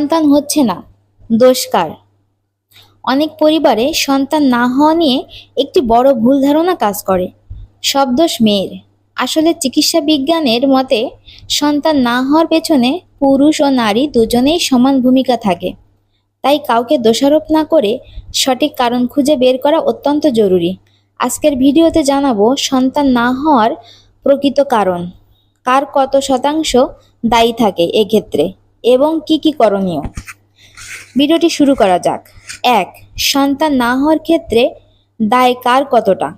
সন্তান হচ্ছে না, দোষকার। অনেক পরিবারে সন্তান না হওয়া নিয়ে একটি বড় ভুল ধারণা কাজ করে, সব দোষ মেয়ের। আসলে চিকিৎসা বিজ্ঞানের মতে, সন্তান না হওয়ার পেছনে পুরুষ ও নারী দুজনেই সমান ভূমিকা থাকে। তাই কাউকে দোষারোপ না করে সঠিক কারণ খুঁজে বের করা অত্যন্ত জরুরি। আজকের ভিডিওতে জানাব সন্তান না হওয়ার প্রকৃত কারণ। কার কত শতাংশ দায়ী থাকে এক্ষেত্রে? এবং কি কি করণীয়? ভিডিওটি শুরু করা যাক। এক, সন্তান না হওয়ার ক্ষেত্রে দায় কার কতটা?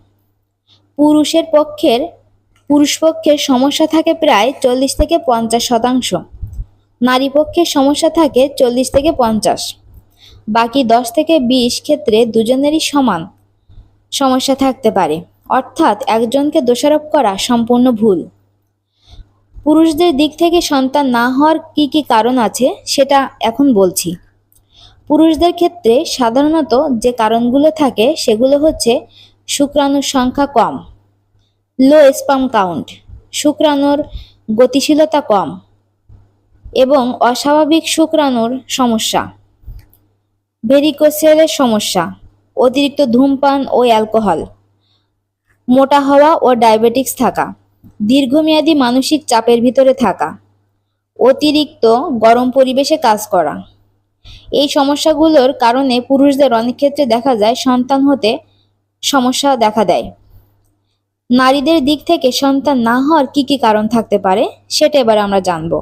পুরুষের পক্ষের, পুরুষ পক্ষের সমস্যা থাকে প্রায় চল্লিশ থেকে পঞ্চাশ শতাংশ। নারী পক্ষের সমস্যা থাকে চল্লিশ থেকে পঞ্চাশ। বাকি দশ থেকে বিশ ক্ষেত্রে দুজনেরই সমান সমস্যা থাকতে পারে। অর্থাৎ একজনকে দোষারোপ করা সম্পূর্ণ ভুল। পুরুষদের দিক থেকে সন্তান না হওয়ার কি কি কারণ আছে, সেটা এখন বলছি। পুরুষদের ক্ষেত্রে সাধারণত যে কারণগুলো থাকে, সেগুলো হচ্ছে শুক্রাণুর সংখ্যা কম লো স্পাম কাউন্ট শুক্রাণুর গতিশীলতা কম এবং অস্বাভাবিক শুক্রাণুর সমস্যা ভেরিকোসেলের সমস্যা, অতিরিক্ত ধূমপান ও অ্যালকোহল, মোটা হওয়া ও ডায়াবেটিক্স থাকা। দীর্ঘমেয়াদী মানসিক চাপের ভিতরে থাকা, অতিরিক্ত গরম পরিবেশে কাজ করা। এই সমস্যাগুলোর কারণে পুরুষদের অনেক ক্ষেত্রে দেখা যায় সন্তান হতে সমস্যা দেখা দেয়। নারীদের দিক থেকে সন্তান না হওয়ার কি কি কারণ থাকতে পারে, সেটা এবার আমরা জানব।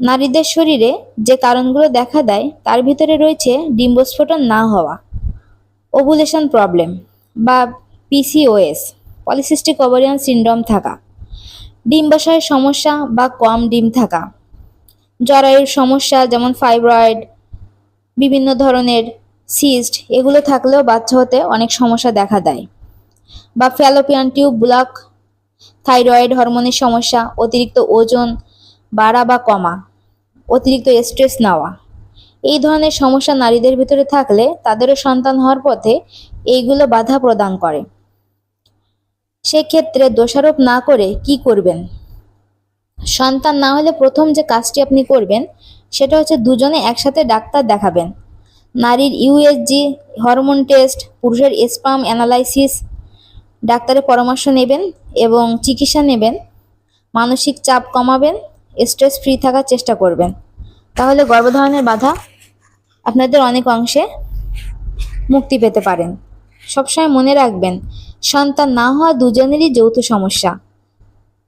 নারীদের শরীরে যে কারণগুলো দেখা দেয়, তার ভিতরে রয়েছে ডিম্বস্ফোটন না হওয়া, ওভুলেশন প্রবলেম বা পিসিওএস পলিসিস্টিক ওভারিয়ান সিন্ড্রোম থাকা। ডিম্বাশয়ের সমস্যা বা কম ডিম থাকা। জরায়ুর সমস্যা যেমন ফাইব্রয়েড বিভিন্ন ধরনের সিস্ট এগুলো থাকলেও বাচ্চা হতে অনেক সমস্যা দেখা দেয়। বা ফ্যালোপিয়ান টিউব ব্লক থাইরয়েড হরমোনের সমস্যা, অতিরিক্ত ওজন বাড়া বা কমা, অতিরিক্ত স্ট্রেস নেওয়া। এই ধরনের সমস্যা নারীদের ভিতরে থাকলে তাদেরও সন্তান হওয়ার পথে এইগুলো বাধা প্রদান করে। সেক্ষেত্রে দোষারোপ না করে কি করবেন? সন্তান না হলে প্রথম যে কাজটি আপনি করবেন, সেটা হচ্ছে দুজনে একসাথে ডাক্তার দেখাবেন। নারীর ইউএসজি হরমোন টেস্ট, পুরুষের স্পাম অ্যানালাইসিস, ডাক্তারের পরামর্শ নেবেন এবং চিকিৎসা নেবেন, মানসিক চাপ কমাবেন স্ট্রেস ফ্রি থাকার চেষ্টা করবেন। তাহলে গর্ভধারণের বাধা আপনাদের অনেক অংশে মুক্তি পেতে পারেন। সবসময় মনে রাখবেন, সন্তান না হওয়া দুজনেরই যৌথ সমস্যা।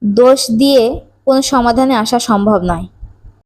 দোষ দিয়ে কোনো সমাধানে আসা সম্ভব নয়।